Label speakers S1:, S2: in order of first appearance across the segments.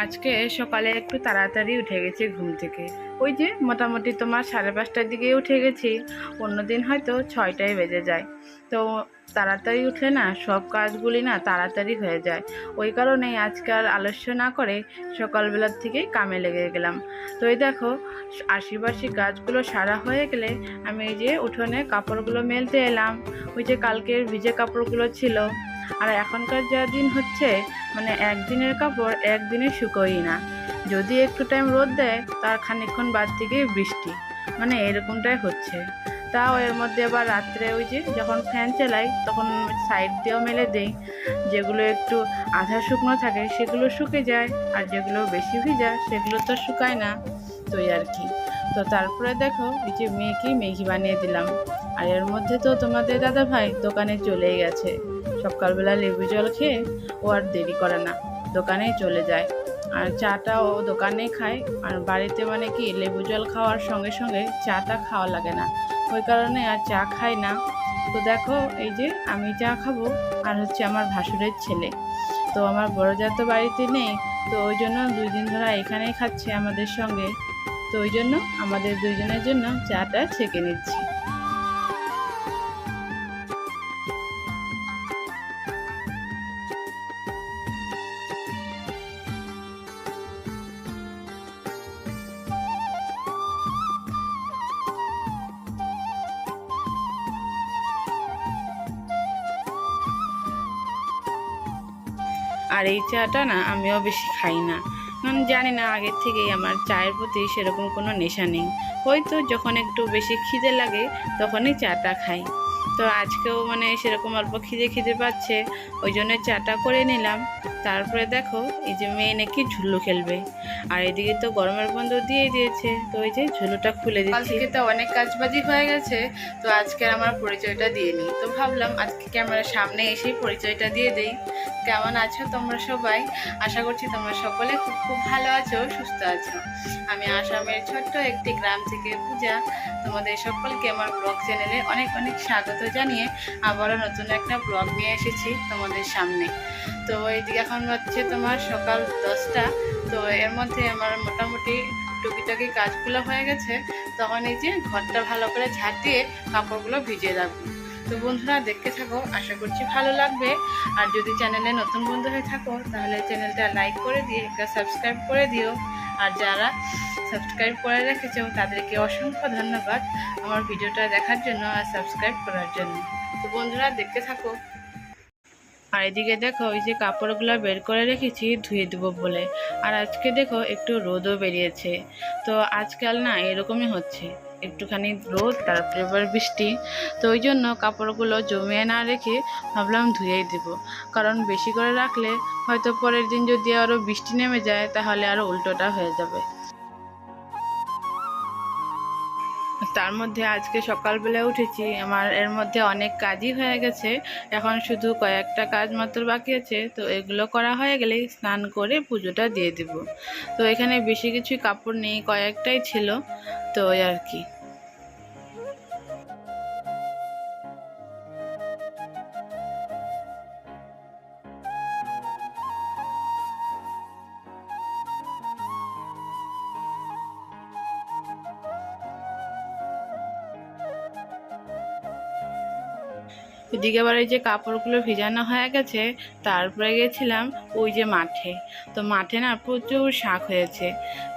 S1: আজকে সকালে একটু তাড়াতাড়ি উঠে গেছি ঘুম থেকে। ওই যে মোটামুটি তোমার সাড়ে পাঁচটার দিকে উঠে গেছি, অন্যদিন হয়তো ছয়টায় বেজে যায়। তো তাড়াতাড়ি উঠলে না সব কাজগুলি না তাড়াতাড়ি হয়ে যায়। ওই কারণেই আজকে আর আলস্য না করে সকালবেলার থেকেই কামে লেগে গেলাম। তো এই দেখো, আশিপাশি গাছগুলো সারা হয়ে গেলে আমি এই যে উঠোনে কাপড়গুলো মেলতে এলাম। ওই যে কালকের ভিজে কাপড়গুলো ছিল আর এখনকার যা দিন হচ্ছে মানে একদিনের কাপড় একদিনে শুকোই না। যদি একটু টাইম রোদ দেয়, তার খানিকক্ষণ বাদ থেকেই বৃষ্টি। মানে এরকমটাই হচ্ছে। তাও এর মধ্যে আবার রাত্রে ওই যে যখন ফ্যান চালাই, তখন সাইড দিয়েও মেলে দেই। যেগুলো একটু আধা শুকনো থাকে, সেগুলো শুকে যায়, আর যেগুলো বেশি ভিজা, সেগুলো তো শুকায় না। তো আর কি। তো তারপরে দেখো, এই যে মেয়েকে ম্যাগি বানিয়ে দিলাম। আর এর মধ্যে তো তোমাদের দাদা ভাই দোকানে চলেই গেছে। সকালবেলা লেবু জল খেয়ে ও আর দেরি করে না দোকানে চলে যায়। আর চাটা ও দোকানেই খায়। আর বাড়িতে মানে কি, লেবু জল খাওয়ার সঙ্গে সঙ্গে চাটা খাওয়া লাগে না। ওই কারণে আর চা খাই না। তো দেখো, এই যে আমি চা খাব, আর হচ্ছে আমার ভাসুরের ছেলে। তো আমার বড় যা তো বাড়িতে নেই, তো ওই জন্য দুই দিন ধরে এখানেই খাচ্ছে আমাদের সঙ্গে। তো ওই জন্য আমাদের দুইজনের জন্য চাটা ছেঁকে নিচ্ছি। আর এই চাটা না আমিও বেশি খাই না। কারণ জানি না আগের থেকেই আমার চায়ের প্রতি সেরকম কোনো নেশা নেই। হয়তো যখন একটু বেশি খিদে লাগে, তখনই চাটা খাই। তো আজকেও মানে সেরকম অল্প খিদে খিদে পাচ্ছে, ওই জন্য চাটা করে নিলাম। তারপরে দেখো, এই যে মেয়ে নাকি ঝুল্লু খেলবে। আর এদিকে তো গরমের বন্ধ দিয়ে দিয়েছে, তো ওই যে ঝুলুটা খুলে দিচ্ছি। তো অনেক কাজবাজি হয়ে গেছে, তো আজকে আমার পরিচয়টা দিয়ে নিই তো ভাবলাম আজকে ক্যামেরার সামনে এসেই পরিচয়টা দিয়ে দেই। কেমন আছো তোমরা সবাই? আশা করছি তোমরা সকলে খুব খুব ভালো আছো, সুস্থ আছো। আমি আসামের ছোট্ট একটি গ্রাম থেকে পূজা। তোমাদের সকলকে আমার ব্লগ চ্যানেলে অনেক অনেক স্বাগত জানিয়ে আবারও নতুন একটা ব্লগ নিয়ে এসেছি তোমাদের সামনে। তো এইদিকে এখন হচ্ছে তোমার সকাল দশটা। তো এর মধ্যে আমার মোটামুটি টুকিটাকি কাজগুলো হয়ে গেছে। তখন এই যে ঘরটা ভালো করে ঝাড় দিয়ে কাপড়গুলো ভিজিয়ে রাখব। তো বন্ধুরা দেখতে থাকো, আশা করছি ভালো লাগবে। আর যদি চ্যানেলে নতুন বন্ধু হয়ে থাকো, তাহলে চ্যানেলটা লাইক করে দিয়ে, একটা সাবস্ক্রাইব করে দিও। আর যারা সাবস্ক্রাইব করে রেখেছে এবং তাদেরকে অসংখ্য ধন্যবাদ আমার ভিডিওটা দেখার জন্য আর সাবস্ক্রাইব করার জন্য। তো বন্ধুরা, দেখতে থাকো। আর এদিকে দেখো ওই যে কাপড়গুলো বের করে রেখেছি, ধুয়ে দেবো বলে। আর আজকে দেখো, একটু রোদও বেরিয়েছে। তো আজকাল না, এরকমই হচ্ছে। একটুখানি রোদ, তারপরে এবার বৃষ্টি। তো ওই জন্য কাপড়গুলো জমিয়ে না রেখে ভাবলাম ধুয়েই দেব। কারণ বেশি করে রাখলে হয়তো পরের দিন যদি আরও বৃষ্টি নেমে যায়, তাহলে আরও উল্টোটা হয়ে যাবে। তার মধ্যে আজকে সকালবেলা উঠেছি। আমার এর মধ্যে অনেক কাজই হয়ে গেছে। এখন শুধু কয়েকটা কাজ মাত্র বাকি আছে। তো এগুলো করা হয়ে গেলে স্নান করে পুজোটা দিয়ে দেব। তো এখানে বেশি কিছু কাপড় নেই, কয়েকটাই ছিল। তো আর কি। এদিকে আবার এই যে কাপড়গুলো ভিজানো হয়ে গেছে, তারপরে গেছিলাম ওই যে মাঠে। তো মাঠে না প্রচুর শাক হয়েছে।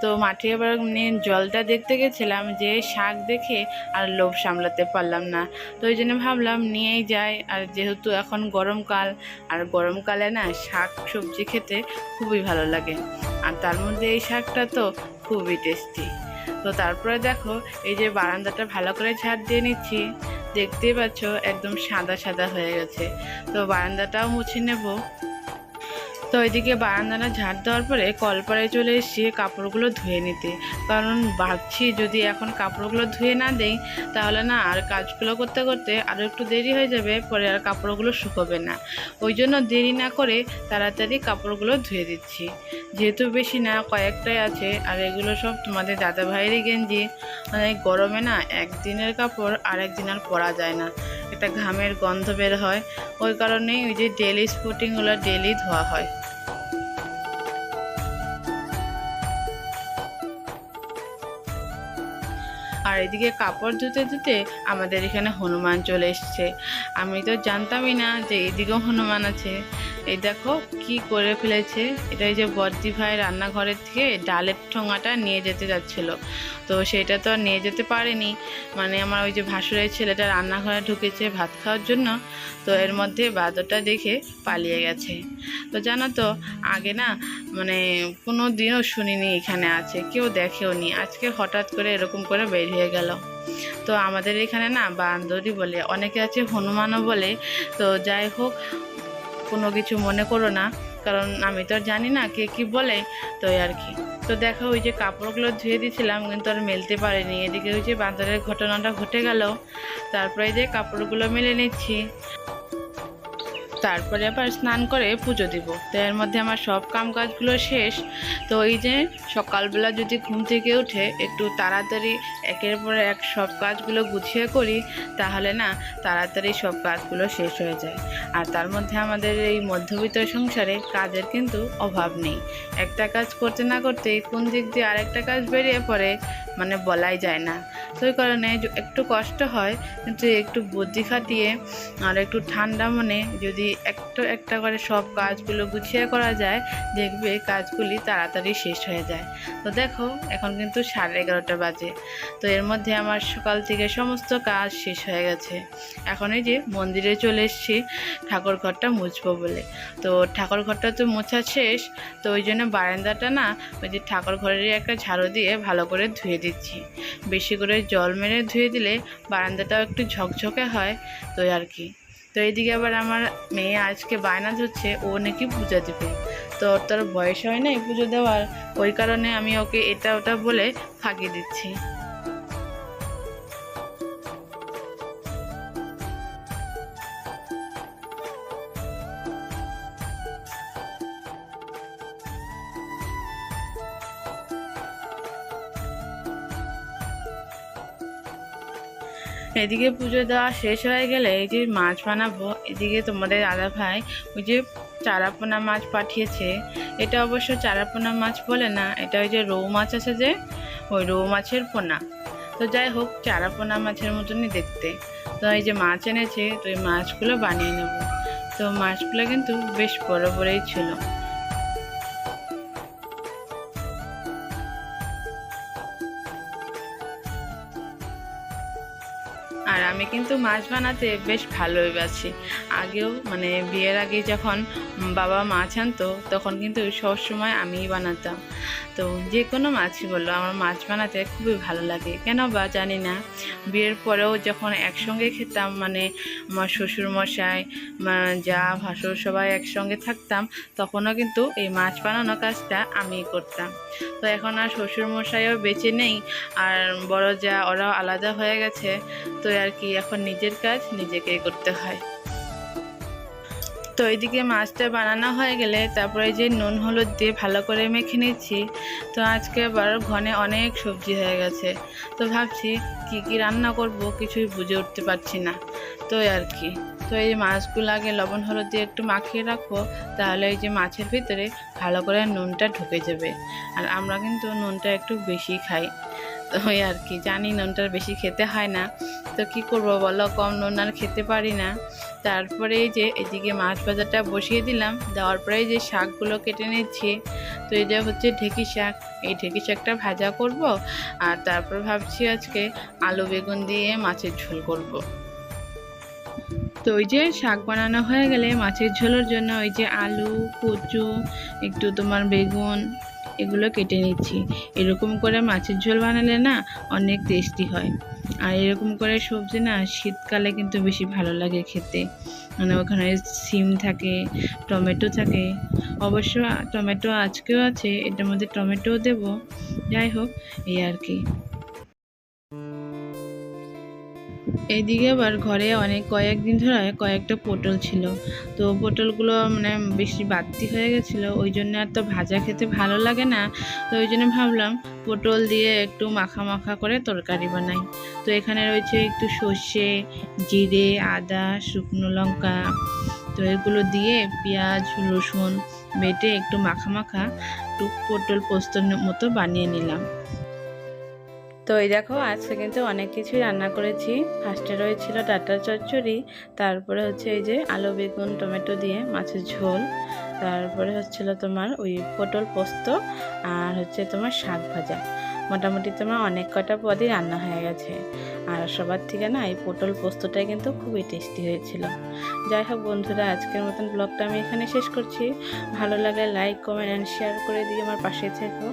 S1: তো মাঠে এবার নিয়ে জলটা দেখতে গেছিলাম যে শাক দেখে আর লোভ সামলাতে পারলাম না। তো ওই জন্য ভাবলাম নিয়েই যাই। আর যেহেতু এখন গরমকাল, আর গরমকালে না শাক সবজি খেতে খুবই ভালো লাগে। আর তার মধ্যে এই শাকটা তো খুবই টেস্টি তো তারপরে দেখো এই যে বারান্দাটা ভালো করে ঝাড় দিয়ে নিচ্ছি। দেখতেই পাচ্ছ একদম সাদা সাদা হয়ে গেছে। তো বারান্দাটাও মুছে নেব। তো এদিকে বারান্দাটা ঝাড় দেওয়ার পরে কলপাড়ে চলে এসেছি কাপড়গুলো ধুয়ে নিতে। কারণ ভাবছি যদি এখন কাপড়গুলো ধুয়ে না দেই, তাহলে না আর কাজগুলো করতে করতে আরও একটু দেরি হয়ে যাবে, পরে আর কাপড়গুলো শুকোবে না। ওই জন্য দেরি না করে তাড়াতাড়ি কাপড়গুলো ধুয়ে দিচ্ছি। যেহেতু বেশি না, কয়েকটাই আছে, আর এগুলো সব তোমাদের দাদা ভাইয়েরই গেঞ্জি। মানে গরমে না একদিনের কাপড় আর একদিন আর পরা যায় না। একটা ঘামের গন্ধ বের হয়। ওই কারণেই ওই যে ডেলি স্পুটিংগুলো ডেলি ধোয়া হয়। আর এদিকে কাপড় ধুতে ধুতে আমাদের এখানে হনুমান চলে এসছে। আমি তো জানতামই না যে এদিকেও হনুমান আছে। এই দেখো কি করে ফেলেছে। এটা এই যে বর্দি ভাই রান্নাঘরের থেকে ডালের ঠোঙাটা নিয়ে যেতে যাচ্ছিল। তো সেটা তো নিয়ে যেতে পারেনি। মানে আমার ওই যে ভাসুরের ছেলেটা রান্নাঘরে ঢুকেছে ভাত খাওয়ার জন্য। তো এর মধ্যে বাদরটা দেখে পালিয়ে গেছে। তো জানো তো, আগে না মানে কোনো দিনও শুনিনি এখানে আছে, কেউ দেখেও নি। আজকে হঠাৎ করে এরকম করে বের হয়ে গেল। তো আমাদের এখানে না বান্দরই বলে, অনেকে আছে হনুমানও বলে। তো যাই হোক কোনো কিছু মনে করো না, কারণ আমি তো জানি না কে কি বলে, তো আর কি। তো দেখো ওই যে কাপড়গুলো ধুয়ে দিয়েছিলাম, কিন্তু আর মেলতে পারিনি। এদিকে ওই যে বান্দরের ঘটনাটা ঘটে গেল, তারপরে যে কাপড়গুলো মেলে নিচ্ছি। তারপরে আবার স্নান করে পুজো দিব। তো এর মধ্যে আমার সব কাম কাজগুলো শেষ। তো এই যে সকালবেলা যদি ঘুম থেকে উঠে একটু তাড়াতাড়ি একের পর এক সব কাজগুলো গুছিয়ে করি, তাহলে না তাড়াতাড়ি সব কাজগুলো শেষ হয়ে যায়। আর তার মধ্যে আমাদের এই মধ্যবিত্ত সংসারে কাজের কিন্তু অভাব নেই। একটা কাজ করতে না করতেই কোন দিক দিয়ে আরেকটা কাজ বেরিয়ে পড়ে মানে বলাই যায় না। তো ওই কারণে একটু কষ্ট হয়, কিন্তু একটু বুদ্ধি খাটিয়ে আর একটু ঠান্ডা মনে যদি একটু একটা করে সব কাজগুলো গুছিয়ে করা যায়, দেখবে কাজগুলি তাড়াতাড়ি শেষ হয়ে যায়। তো দেখো, এখন কিন্তু সাড়ে এগারোটা বাজে। তো এর মধ্যে আমার সকাল থেকে সমস্ত কাজ শেষ হয়ে গেছে। এখন এই যে মন্দিরে চলে এসেছি, ঠাকুর ঘরটা মুছবো বলে। তো ঠাকুর ঘরটা তো মোছা শেষ, তো ওই জন্য বারান্দাটা না, ওই যে ঠাকুর ঘরেরই একটা ঝাড়ু দিয়ে ভালো করে ধুয়ে দিচ্ছি। বেশি করে জল মেরে ধুয়ে দিলে বারান্দাটাও একটু ঝকঝকে হয়, তো আর কি। তো এইদিকে আবার আমার মেয়ে আজকে বায়না ধরছে, ও নাকি পূজা দেবে। তো ওর আর বয়স হয় না এই পুজো দেওয়ার, ওই কারণে আমি ওকে এটা ওটা বলে ফাঁকি দিচ্ছি। এদিকে পুজো দেওয়া শেষ হয়ে গেলে এই যে মাছ বানাবো, এদিকে তোমাদের দাদা ভাই ওই যে চারাপোনা মাছ পাঠিয়েছে। এটা অবশ্য চারাপোনা মাছ বলে না, এটা ওই যে রৌ মাছ আছে যে, ওই রৌ মাছের পোনা। তো যাই হোক, চারাপোনা মাছের মতনই দেখতে। তো এই যে মাছ এনেছে, তো এই মাছগুলো বানিয়ে নেব। তো মাছগুলো কিন্তু বেশ বড় বড়ই ছিল। আমি কিন্তু মাছ বানাতে বেশ ভালোই বাসি। আগেও মানে বিয়ের আগে যখন বাবা মাছ আনতো, তখন কিন্তু সবসময় আমিই বানাতাম। তো যে কোনো মাছই বলল আমার মাছ বানাতে খুবই ভালো লাগে। কেন বা জানি না। বিয়ের পরেও যখন একসঙ্গে খেতাম মানে আমার শ্বশুর মশাই যা, ভাসুর সবাই একসঙ্গে থাকতাম, তখনও কিন্তু এই মাছ বানানো কাজটা আমিই করতাম। তো এখন আর শ্বশুর মশাইও বেঁচে নেই, আর বড় যা, ওরাও আলাদা হয়ে গেছে, তো আর কি এখন নিজের কাজ? নিজেকেই করতে হয়। তো এইদিকে মাছটা বানানো হয়ে গেলে তারপরে যে নুন, হলুদ দিয়ে ভালো করে মেখে নিচ্ছি, তো আজকে আবার ঘনে অনেক সবজি হয়ে গেছে। তো ভাবছি কি কি রান্না করব কিছুই বুঝে উঠতে পারছি না। তো আর কি। তো এই মাছগুলো আগে লবণ, হলুদ দিয়ে একটু মাখিয়ে রাখব, তাহলে এই যে মাছের ভিতরে ভালো করে নুনটা ঢুকে যাবে। আর আমরা কিন্তু নুনটা একটু বেশি খাই। ওই আর কি। জানি নুনটার বেশি খেতে হয় না। তো কি করব বলো? কম নুন আর খেতে পারি না। তারপরে যে এদিকে মাছ ভাজাটা বসিয়ে দিলাম। দেওয়ার পরে যে শাকগুলো কেটে নিচ্ছি। তো এটা হচ্ছে ঢেকি শাক। এই ঢেকি শাকটা ভাজা করব। আর তারপর ভাবছি আজকে আলু বেগুন দিয়ে মাছের ঝোল করব। তো ওই যে শাক বানানো হয়ে গেলে মাছের ঝোলের জন্য ওই যে আলু, কচু, একটু তোমার বেগুন এগুলো কেটে নিচ্ছি। এরকম করে মাছের ঝোল বানালে না অনেক টেস্টি হয়। আর এরকম করে সবজি না শীতকালে কিন্তু বেশি ভালো লাগে খেতে। মানে ওখানে সিম থাকে, টমেটো থাকে। অবশ্য টমেটো আজকেও আছে, এটার মধ্যে টমেটোও দেব। যাই হোক, এই আর কি। এইদিকে আবার ঘরে অনেক কয়েকদিন ধরে কয়েকটা পটল ছিল। তো পটলগুলো মানে বেশি বাড়তি হয়ে গেছিল, ওই জন্য আর তো ভাজা খেতে ভালো লাগে না। তো ওই জন্য ভাবলাম পটল দিয়ে একটু মাখা মাখা করে তরকারি বানাই। তো এখানে রয়েছে একটু সর্ষে, জিরে, আদা, শুকনো লঙ্কা। তো এগুলো দিয়ে পেঁয়াজ, রসুন বেটে একটু মাখা মাখা একটু পটল পোস্তর মতো বানিয়ে নিলাম। তো এই দেখো, আজকে কিন্তু অনেক কিছুই রান্না করেছি। ফার্স্টে রয়েছিল ডাটার চচ্চড়ি, তারপরে হচ্ছে এই যে আলু, বেগুন, টমেটো দিয়ে মাছের ঝোল, তারপরে হচ্ছিল তোমার ওই পটল পোস্ত আর হচ্ছে তোমার শাক ভাজা। মোটামুটি তোমার অনেক কটা পদই রান্না হয়ে গেছে। আর সবার থেকে না এই পটল পোস্তটাই কিন্তু খুবই টেস্টি হয়েছিল। যাই হোক বন্ধুরা, আজকের মতন ব্লগটা আমি এখানে শেষ করছি। ভালো লাগলে লাইক কমেন্ট অ্যান্ড শেয়ার করে দিয়ে আমার পাশে থেকো।